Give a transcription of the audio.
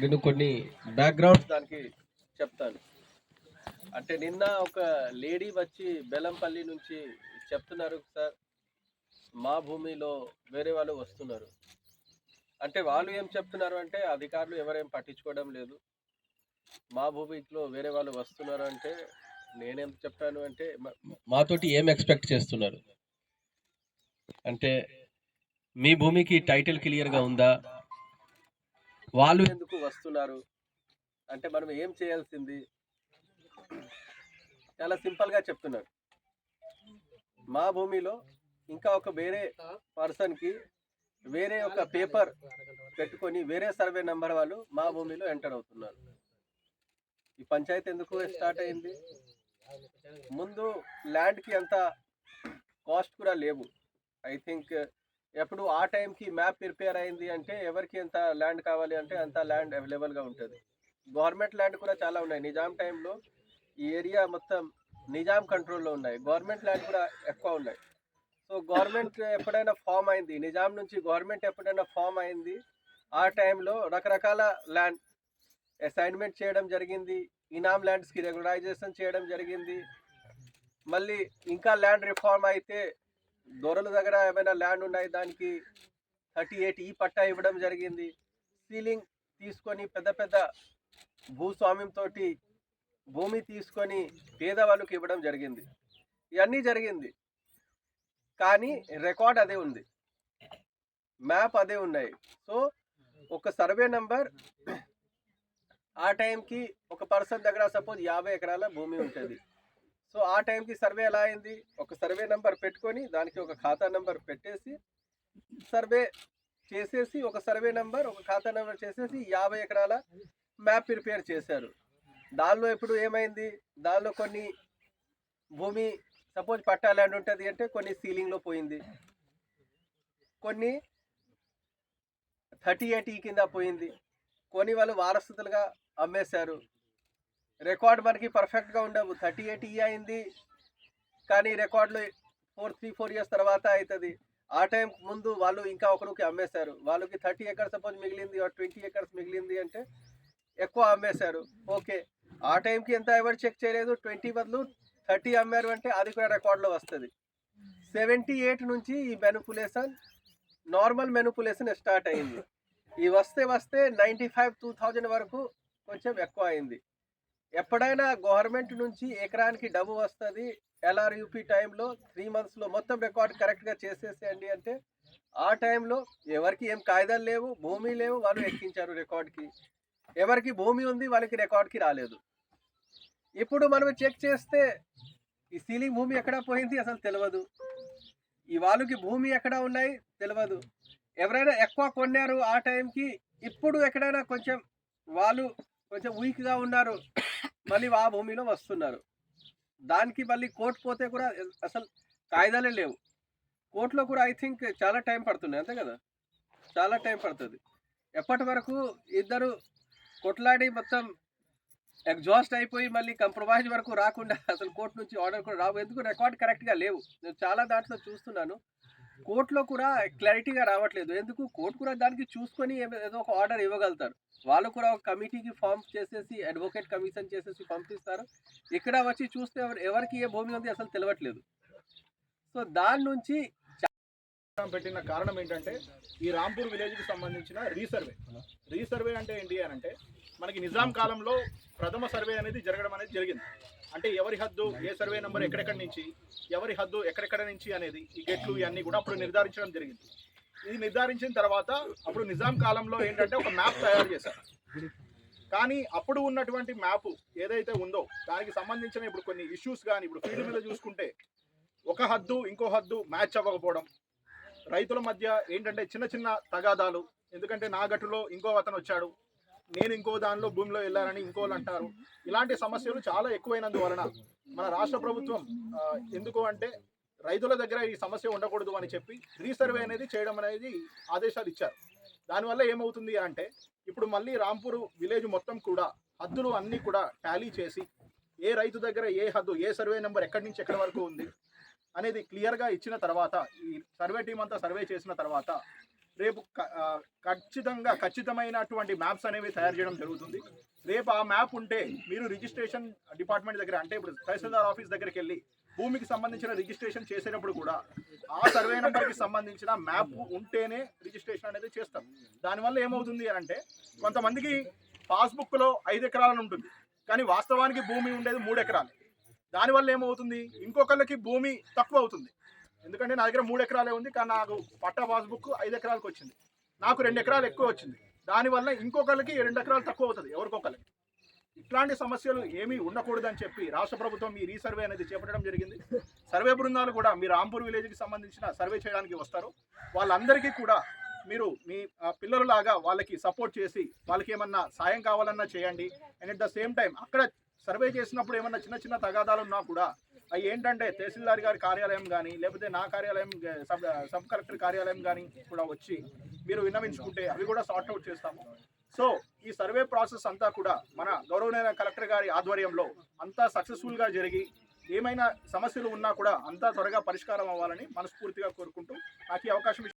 నేను కొన్ని బ్యాక్గ్రౌండ్ దానికి చెప్తాను. అంటే నిన్న ఒక లేడీ వచ్చి బెలంపల్లి నుంచి చెప్తున్నారు సార్ మా భూమిలో వేరే వాళ్ళు వస్తున్నారు. అంటే వాళ్ళు ఏం చెప్తున్నారు అంటే అధికారులు ఎవరేం పట్టించుకోవడం లేదు. మా భూమిలో వేరే వాళ్ళు వస్తున్నారు అంటే నేనేం చెప్పాను అంటే మా- మాతోటి ఏం ఎక్స్పెక్ట్ చేస్తున్నారు? అంటే మీ భూమికి టైటిల్ క్లియర్గా ఉందా? వాళ్ళు ఎందుకు వస్తున్నారు? అంటే మనం ఏం చేయాల్సింది? చాలా సింపుల్గా చెప్తున్నారు మా భూమిలో ఇంకా ఒక వేరే పర్సన్కి వేరే ఒక పేపర్ పెట్టుకొని వేరే సర్వే నెంబర్ వాళ్ళు మా భూమిలో ఎంటర్ అవుతున్నారు. ఈ పంచాయతీ ఎందుకు స్టార్ట్ అయింది? ముందు ల్యాండ్కి అంత కాస్ట్ కూడా లేవు. ఐ థింక్ ఎప్పుడు ఆ టైంకి మ్యాప్ ప్రిపేర్ అయింది అంటే ఎవరికి ఎంత ల్యాండ్ కావాలి అంటే అంత ల్యాండ్ అవైలబుల్గా ఉంటుంది. గవర్నమెంట్ ల్యాండ్ కూడా చాలా ఉన్నాయి. నిజాం టైంలో ఈ ఏరియా మొత్తం నిజాం కంట్రోల్లో ఉన్నాయి. గవర్నమెంట్ ల్యాండ్ కూడా ఎక్కువ ఉన్నాయి. సో గవర్నమెంట్ ఎప్పుడైనా ఫామ్ అయింది. నిజాం నుంచి గవర్నమెంట్ ఎప్పుడైనా ఫామ్ అయింది. ఆ టైంలో రకరకాల ల్యాండ్ అసైన్మెంట్ చేయడం జరిగింది. ఇనామ్ ల్యాండ్స్కి రెగ్యులరైజేషన్ చేయడం జరిగింది. మళ్ళీ ఇంకా ల్యాండ్ రిఫార్మ్ అయితే దొరల దగ్గర ఏమైనా ల్యాండ్ ఉన్నాయి దానికి థర్టీ ఎయిట్ ఈ పట్టా ఇవ్వడం జరిగింది. సీలింగ్ తీసుకొని పెద్ద పెద్ద భూస్వామ్యంతో భూమి తీసుకొని పేదవాళ్ళకి ఇవ్వడం జరిగింది. ఇవన్నీ జరిగింది. కానీ రికార్డ్ అదే ఉంది. మ్యాప్ అదే ఉన్నాయి. సో ఒక సర్వే నెంబర్ ఆ టైంకి ఒక పర్సన్ దగ్గర సపోజ్ యాభై ఎకరాల భూమి ఉంటుంది. సో ఆ టైంకి సర్వే ఎలా అయింది? ఒక సర్వే నెంబర్ పెట్టుకొని దానికి ఒక ఖాతా నెంబర్ పెట్టేసి సర్వే చేసేసి ఒక సర్వే నెంబర్ ఒక ఖాతా నెంబర్ చేసేసి యాభై ఎకరాల మ్యాప్ ప్రిపేర్ చేశారు. దానిలో ఇప్పుడు ఏమైంది? దానిలో కొన్ని భూమి సపోజ్ పట్టా ల్యాండ్ ఉంటుంది అంటే కొన్ని సీలింగ్లో పోయింది. కొన్ని థర్టీ ఎయిట్ ఈ కింద పోయింది. కొన్ని వాళ్ళు వారసతులుగా అమ్మేశారు. రికార్డ్ మనకి పర్ఫెక్ట్గా ఉండవు. థర్టీ ఎయిట్ ఈ అయింది. కానీ రికార్డులు ఫోర్ త్రీ ఫోర్ ఇయర్స్ తర్వాత అవుతుంది ఆ టైం ముందు వాళ్ళు ఇంకా ఒకరికి అమ్మేశారు. వాళ్ళకి థర్టీ ఎకర్స్ సపోజ్ మిగిలింది ట్వంటీ ఎకర్స్ మిగిలింది అంటే ఎక్కువ అమ్మేశారు. ఓకే. ఆ టైంకి ఎంత ఎవరు చెక్ చేయలేదు. ట్వంటీ బదులు థర్టీ అమ్మారు అంటే అది కూడా రికార్డులో వస్తుంది. సెవెంటీ ఎయిట్ నుంచి ఈ మెనుపులేషన్ నార్మల్ మెనుపులేషన్ స్టార్ట్ అయింది. ఈ వస్తే వస్తే నైంటీ ఫైవ్ టూ థౌజండ్ వరకు కొంచెం ఎక్కువ అయింది. ఎప్పుడైనా గవర్నమెంట్ నుంచి ఎకరానికి డబ్బు వస్తుంది ఎల్ఆర్యూపీ టైంలో త్రీ మంత్స్లో మొత్తం రికార్డ్ కరెక్ట్గా చేసేసేయండి అంటే ఆ టైంలో ఎవరికి ఏం కాయిదాలు లేవు భూమి లేవు వాళ్ళు ఎక్కించారు రికార్డ్కి. ఎవరికి భూమి ఉంది వాళ్ళకి రికార్డ్కి రాలేదు. ఇప్పుడు మనం చెక్ చేస్తే ఈ సీలింగ్ భూమి ఎక్కడ పోయింది అసలు తెలియదు ఈ వాళ్ళకి భూమి ఎక్కడ ఉన్నాయి తెలియదు ఎవరైనా ఎక్కువ కొన్నారు ఆ టైంకి ఇప్పుడు ఎక్కడైనా కొంచెం వాళ్ళు కొంచెం వీక్గా ఉన్నారు. మళ్ళీ ఆ భూమిలో వస్తున్నారు. దానికి మళ్ళీ కోర్టు పోతే కూడా అసలు కాయిదాలే లేవు. కోర్టులో కూడా ఐ థింక్ చాలా టైం పడుతుంది అంతే కదా? చాలా టైం పడుతుంది. ఎప్పటి వరకు ఇద్దరు కొట్లాడి మొత్తం ఎగ్జాస్ట్ అయిపోయి మళ్ళీ కంప్రమైజ్ వరకు రాకుండా అసలు కోర్టు నుంచి ఆర్డర్ కూడా రావు. ఎందుకు రికార్డ్ కరెక్ట్గా లేవు. నేను చాలా దాంట్లో చూస్తున్నాను. కోర్టులో కూడా క్లారిటీగా రావట్లేదు. ఎందుకు? కోర్టు కూడా దానికి చూసుకొని ఏదో ఒక ఆర్డర్ ఇవ్వగలుగుతారు. వాళ్ళు కూడా ఒక కమిటీకి ఫామ్ చేసేసి అడ్వకేట్ కమిషన్ చేసేసి పంపిస్తారు. ఇక్కడ వచ్చి చూస్తే ఎవరు ఎవరికి ఏ భూమి ఉంది అసలు తెలియట్లేదు సో దాని నుంచి పెట్టిన కారణం ఏంటంటే ఈ రాంపూర్ విలేజ్కి సంబంధించిన రీసర్వే. రీసర్వే అంటే ఏంటి అని అంటే మనకి నిజాం కాలంలో ప్రథమ సర్వే అనేది జరగడం అనేది జరిగింది. అంటే ఎవరి హద్దు ఏ సర్వే నెంబర్ ఎక్కడెక్కడి నుంచి ఎవరి హద్దు ఎక్కడెక్కడ నుంచి అనేది ఈ గెట్లు ఇవన్నీ కూడా అప్పుడు నిర్ధారించడం జరిగింది. ఇది నిర్ధారించిన తర్వాత అప్పుడు నిజాం కాలంలో ఏంటంటే ఒక మ్యాప్ తయారు చేశారు. కానీ అప్పుడు ఉన్నటువంటి మ్యాప్ ఏదైతే ఉందో దానికి సంబంధించిన ఇప్పుడు కొన్ని ఇష్యూస్ కానీ ఇప్పుడు ఫీల్డ్ మీద చూసుకుంటే ఒక హద్దు ఇంకో హద్దు మ్యాచ్ అవ్వకపోవడం రైతుల మధ్య ఏంటంటే చిన్న చిన్న తగాదాలు ఎందుకంటే నా గట్టులో ఇంకో అతను వచ్చాడు నేను ఇంకో దానిలో భూమిలో వెళ్ళారని ఇంకోళ్ళు అంటారు. ఇలాంటి సమస్యలు చాలా ఎక్కువైనందువలన మన రాష్ట్ర ప్రభుత్వం ఎందుకు అంటే రైతుల దగ్గర ఈ సమస్య ఉండకూడదు అని చెప్పి రీసర్వే అనేది చేయడం అనేది ఆదేశాలు ఇచ్చారు. దానివల్ల ఏమవుతుంది అంటే ఇప్పుడు మళ్ళీ రాంపూర్ విలేజ్ మొత్తం కూడా హద్దులు అన్నీ కూడా టాలీ చేసి ఏ రైతు దగ్గర ఏ హద్దు ఏ సర్వే నెంబర్ ఎక్కడి నుంచి ఎక్కడి వరకు ఉంది అనేది క్లియర్గా ఇచ్చిన తర్వాత ఈ సర్వే టీం అంతా సర్వే చేసిన తర్వాత రేపు ఖచ్చితంగా ఖచ్చితమైనటువంటి మ్యాప్స్ అనేవి తయారు చేయడం జరుగుతుంది. రేపు ఆ మ్యాప్ ఉంటే మీరు రిజిస్ట్రేషన్ డిపార్ట్మెంట్ దగ్గర అంటే ఇప్పుడు తహసీల్దార్ ఆఫీస్ దగ్గరికి వెళ్ళి భూమికి సంబంధించిన రిజిస్ట్రేషన్ చేసేటప్పుడు కూడా ఆ సర్వే నెంబర్కి సంబంధించిన మ్యాప్ ఉంటేనే రిజిస్ట్రేషన్ అనేది చేస్తాం దానివల్ల ఏమవుతుంది అని అంటే కొంతమందికి పాస్బుక్లో ఐదు ఎకరాలను ఉంటుంది కానీ వాస్తవానికి భూమి ఉండేది మూడు ఎకరాలు. దానివల్ల ఏమవుతుంది? ఇంకొకళ్ళకి భూమి తక్కువ అవుతుంది. ఎందుకంటే నా దగ్గర మూడు ఎకరాలే ఉంది కానీ నాకు పట్టా పాస్బుక్ ఐదు ఎకరాలకు వచ్చింది. నాకు రెండు ఎకరాలు ఎక్కువ వచ్చింది. దానివల్ల ఇంకొకరికి రెండు ఎకరాలు తక్కువ అవుతుంది ఎవరికొకరికి ఇట్లాంటి సమస్యలు ఏమీ ఉండకూడదని చెప్పి రాష్ట్ర ప్రభుత్వం ఈ రీసర్వే అనేది చేపట్టడం జరిగింది. సర్వే బృందాలు కూడా మీ రాంపూర్ విలేజ్కి సంబంధించిన సర్వే చేయడానికి వస్తారు. వాళ్ళందరికీ కూడా మీరు మీ పిల్లలు పిల్లలలాగా వాళ్ళకి సపోర్ట్ చేసి వాళ్ళకి ఏమన్నా సాయం కావాలన్నా చేయండి. And at the same time అక్కడ సర్వే చేసినప్పుడు ఏమన్నా చిన్న చిన్న తగాదాలు ఉన్నా కూడా అవి ఏంటంటే తహసీల్దార్ గారి కార్యాలయం కానీ లేకపోతే నా కార్యాలయం సబ్ సబ్ కలెక్టర్ కార్యాలయం కానీ కూడా వచ్చి మీరు విన్నవించుకుంటే అవి కూడా సార్ట్ అవుట్ చేస్తాము. సో ఈ సర్వే ప్రాసెస్ అంతా కూడా మన గౌరవనీయ కలెక్టర్ గారి ఆధ్వర్యంలో అంతా సక్సెస్ఫుల్గా జరిగి ఏమైనా సమస్యలు ఉన్నా కూడా అంతా త్వరగా పరిష్కారం అవ్వాలని మనస్ఫూర్తిగా కోరుకుంటూ నాకు ఈ అవకాశం